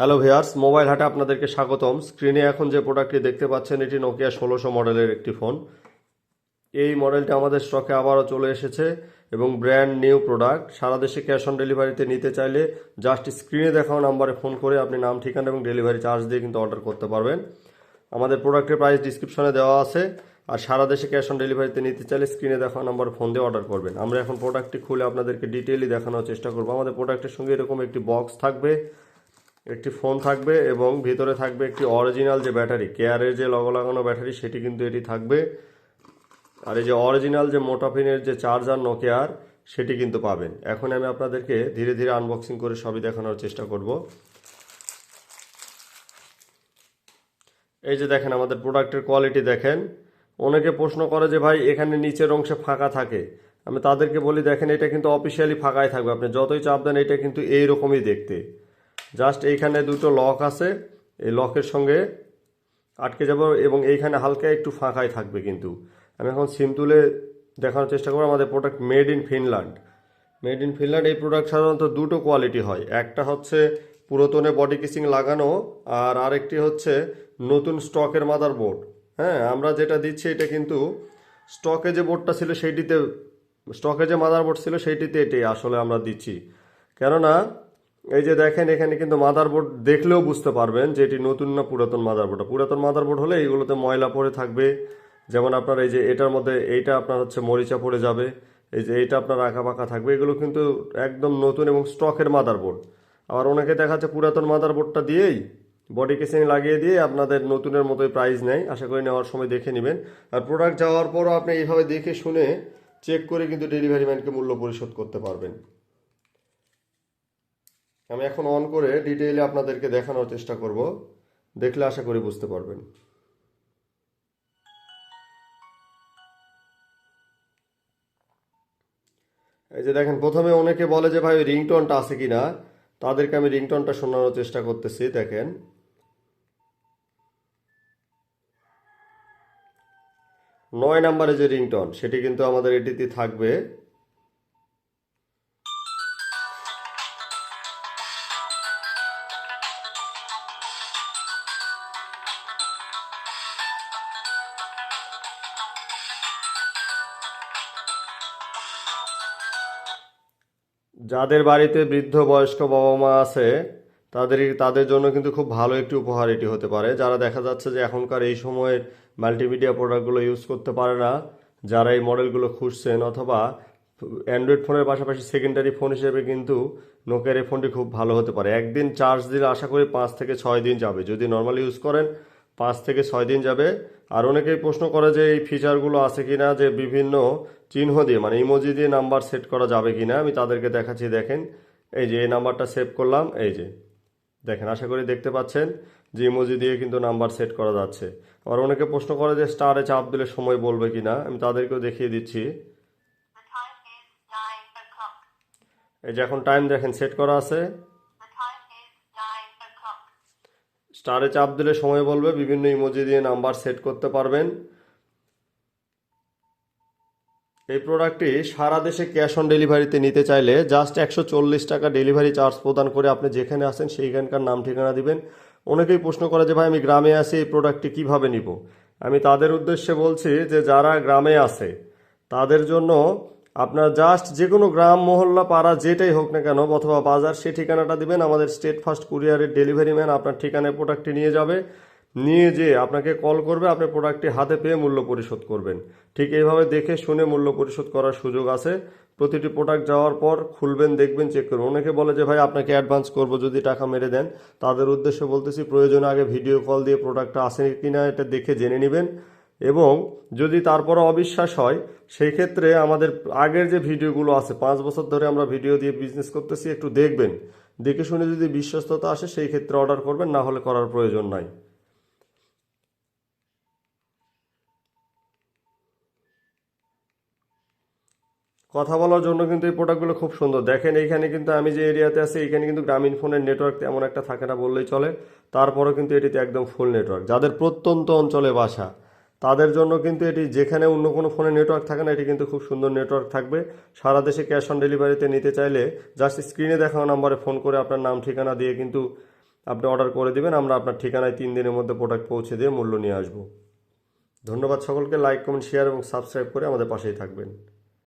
Hello viewers mobile হাটে আপনাদেরকে স্বাগতম। স্ক্রিনে এখন যে প্রোডাক্টটি দেখতে পাচ্ছেন, এটি নোকিয়া ষোলোশো মডেলের একটি ফোন। এই মডেলটি আমাদের স্টকে আবারও চলে এসেছে এবং ব্র্যান্ড নিউ প্রোডাক্ট সারা দেশে ক্যাশ অন ডেলিভারিতে নিতে চাইলে জাস্ট স্ক্রিনে দেখাও নাম্বারে ফোন করে আপনি নাম, ঠিকানা এবং ডেলিভারি চার্জ দিয়ে কিন্তু অর্ডার করতে পারবেন। আমাদের প্রোডাক্টের প্রাইস ডিসক্রিপশনে দেওয়া আছে। আর সারা দেশে ক্যাশ অন ডেলিভারিতে নিতে চাইলে স্ক্রিনে দেখানো নাম্বারে ফোন দিয়ে অর্ডার করবেন। আমরা এখন প্রোডাক্টটি খুলে আপনাদেরকে ডিটেইলি দেখানোর চেষ্টা করব। আমাদের প্রোডাক্টের সঙ্গে এরকম একটি বক্স থাকবে। একটি ফোন থাকবে এবং ভিতরে থাকবে একটি অরিজিনাল যে ব্যাটারি, কেয়ারের যে লগো লাগানো ব্যাটারি, সেটি কিন্তু এটি থাকবে। আর এই যে অরিজিনাল যে মোটাফিনের যে চার্জার নোকিয়ার, সেটি কিন্তু পাবেন। এখন আমি আপনাদেরকে ধীরে ধীরে আনবক্সিং করে সবই দেখানোর চেষ্টা করব। এই যে দেখেন আমাদের প্রোডাক্টের কোয়ালিটি দেখেন। অনেকে প্রশ্ন করে যে ভাই, এখানে নিচের অংশে ফাঁকা থাকে। আমি তাদেরকে বলি, দেখেন এটা কিন্তু অফিসিয়ালি ফাঁকাই থাকবে। আপনি যতই চাপ দেন, এটা কিন্তু এইরকমই দেখতে। জাস্ট এইখানে দুটো লক আছে। এই লকের সঙ্গে আটকে যাব এবং এইখানে হালকা একটু ফাঁকাই থাকবে কিন্তু। আমি এখন সিম তুলে দেখানোর চেষ্টা করব। আমাদের product made in Finland made in Finland এই প্রোডাক্ট সাধারণত দুটো কোয়ালিটি হয়। একটা হচ্ছে পুরাতনে বডি কিসিং লাগানো আর আরেকটি হচ্ছে নতুন স্টকের মাদার বোর্ড হ্যাঁ আমরা যেটা দিচ্ছি এটা কিন্তু স্টকে যে বোর্ডটা ছিল সেইটিতে স্টকে যে মাদার বোর্ড ছিল সেইটিতে এটি আসলে আমরা দিচ্ছি। কেননা এই যে দেখেন, এখানে কিন্তু মাদারবোর্ড দেখলেও বুঝতে পারবেন যে এটি নতুন না পুরাতন মাদারবোর্ড পুরাতন মাদারবোর্ড হলে এইগুলোতে ময়লা পড়ে থাকবে। যেমন আপনার এই যে এটার মধ্যে, এইটা আপনার হচ্ছে মরিচা পড়ে যাবে। এই যে এইটা আপনার আঁকা পাকা থাকবে। এগুলো কিন্তু একদম নতুন এবং স্টকের মাদারবোর্ড আবার অনেকে দেখা যাচ্ছে পুরাতন মাদারবোর্ডটা দিয়েই বডি কেসিং লাগিয়ে দিয়ে আপনাদের নতুনের মতোই প্রাইস নেয়। আশা করি নেওয়ার সময় দেখে নেবেন। আর প্রোডাক্ট যাওয়ার পরও আপনি এইভাবে দেখে শুনে চেক করে কিন্তু ডেলিভারি ম্যানকে মূল্য পরিশোধ করতে পারবেন। আমি এখন অন করে ডিটেইলে আপনাদেরকে দেখানোর চেষ্টা করব। দেখলে আশা করি বুঝতে পারবেন। এই যে দেখেন, প্রথমে অনেকে বলে যে, ভাই, রিংটোনটা আছে কি না তাদেরকে আমি রিংটোনটা শোনানোর চেষ্টা করতেছি, দেখেন। নয় নাম্বারে যে রিংটোন, সেটি কিন্তু আমাদের এটিতে থাকবে। যাদের বাড়িতে বৃদ্ধ বয়স্ক বাবা মা আছে তাদের তাদের জন্য কিন্তু খুব ভালো একটি উপহার এটি হতে পারে। যারা দেখা যাচ্ছে যে এখনকার এই সময়ের মাল্টিমিডিয়া প্রোডাক্টগুলো ইউজ করতে পারে না, যারা এই মডেলগুলো খুঁজছেন অথবা অ্যান্ড্রয়েড ফোনের পাশাপাশি সেকেন্ডারি ফোন হিসেবে কিন্তু নোকিয়ার এই ফোনটি খুব ভালো হতে পারে। একদিন চার্জ দিলে আশা করি পাঁচ থেকে ছয় দিন যাবে। যদি নর্মালি ইউজ করেন, পাঁচ থেকে ছয় দিন যাবে। আর অনেকেই প্রশ্ন করে যে এই ফিচারগুলো আছে কিনা, যে বিভিন্ন চিহ্ন দিয়ে মানে ইমোজি দিয়ে নাম্বার সেট করা যাবে কিনা, আমি তাদেরকে দেখাচ্ছি, দেখেন এই যে, এই নাম্বারটা সেভ করলাম, এই যে দেখেন, আশা করি দেখতে পাচ্ছেন যে ইমোজি দিয়ে কিন্তু নাম্বার সেট করা যাচ্ছে আবার অনেকে প্রশ্ন করে যে স্টারে চাপ দিলে সময় বলবে কিনা, আমি তাদেরকেও দেখিয়ে দিচ্ছি. এই যে, এখন টাইম দেখেন সেট করা আছে. স্টারে চাপ দিলে সময় বলবে, বিভিন্ন ইমোজি দিয়ে নাম্বার সেট করতে পারবেন এই প্রোডাক্টটি সারা দেশে ক্যাশ অন ডেলিভারিতে নিতে চাইলে জাস্ট একশো চল্লিশ টাকা ডেলিভারি চার্জ প্রদান করে আপনি যেখানে আসেন সেইখানকার নাম ঠিকানা দিবেন। অনেকেই প্রশ্ন করে যে, ভাই, আমি গ্রামে আছি, এই প্রোডাক্টটি কীভাবে নিব? আমি তাদের উদ্দেশ্যে বলছি যে, যারা গ্রামে আছে, তাদের জন্য আপনার জাস্ট যে কোনো গ্রাম, মহল্লা, পাড়া, যেটাই হোক না কেন, অথবা বাজার, সে ঠিকানাটা দিবেন। আমাদের স্টেট ফার্স্ট কুরিয়ারের ডেলিভারি ম্যান আপনার ঠিকানায় প্রোডাক্টটি নিয়ে যাবে। নিয়ে যেয়ে আপনাকে কল করবে, আপনি প্রোডাক্টটি হাতে পেয়ে মূল্য পরিশোধ করবেন। ঠিক এইভাবে দেখে শুনে মূল্য পরিশোধ করার সুযোগ আছে। প্রতিটি প্রোডাক্ট যাওয়ার পর খুলবেন, দেখবেন চেক করবেন। অনেকে বলে যে, ভাই, আপনাকে অ্যাডভান্স করব যদি টাকা মেরে দেন। তাদের উদ্দেশ্যে বলতেছি, প্রয়োজনে আগে ভিডিও কল দিয়ে প্রোডাক্টটা আসে কিনা এটা দেখে জেনে নেবেন। এবং যদি তারপরে অবিশ্বাস হয় সেই ক্ষেত্রে আমাদের আগের যে ভিডিওগুলো আছে, পাঁচ বছর ধরে আমরা ভিডিও দিয়ে বিজনেস করতেছি, একটু দেখবেন। দেখে শুনে যদি বিশ্বস্ততা আসে, সেই ক্ষেত্রে অর্ডার করবেন, না হলে করার প্রয়োজন নাই। কথা বলার জন্য কিন্তু এই প্রোডাক্টগুলো খুব সুন্দর। দেখেন এইখানে কিন্তু আমি যে এরিয়াতে আছি এখানে কিন্তু গ্রামীণ ফোনের নেটওয়ার্ক তেমন একটা থাকে না বললেই চলে। তারপরেও কিন্তু এটিতে একদম ফুল নেটওয়ার্ক যাদের প্রত্যন্ত অঞ্চলে বাসা, তাদের জন্য কিন্তু এটি যেখানে অন্য কোনো ফোনে নেটওয়ার্ক থাকে না, এটি কিন্তু খুব সুন্দর নেটওয়ার্ক থাকবে। সারা দেশে ক্যাশ অন ডেলিভারিতে নিতে চাইলে জাস্ট স্ক্রিনে দেখানো নাম্বারে ফোন করে আপনার নাম, ঠিকানা দিয়ে কিন্তু আপনি অর্ডার করে দিবেন। আমরা আপনার ঠিকানায় তিন দিনের মধ্যে প্রোডাক্ট পৌঁছে দিয়ে মূল্য নিয়ে আসব। ধন্যবাদ সকলকে। লাইক কমেন্ট শেয়ার এবং সাবস্ক্রাইব করে আমাদের পাশেই থাকবেন।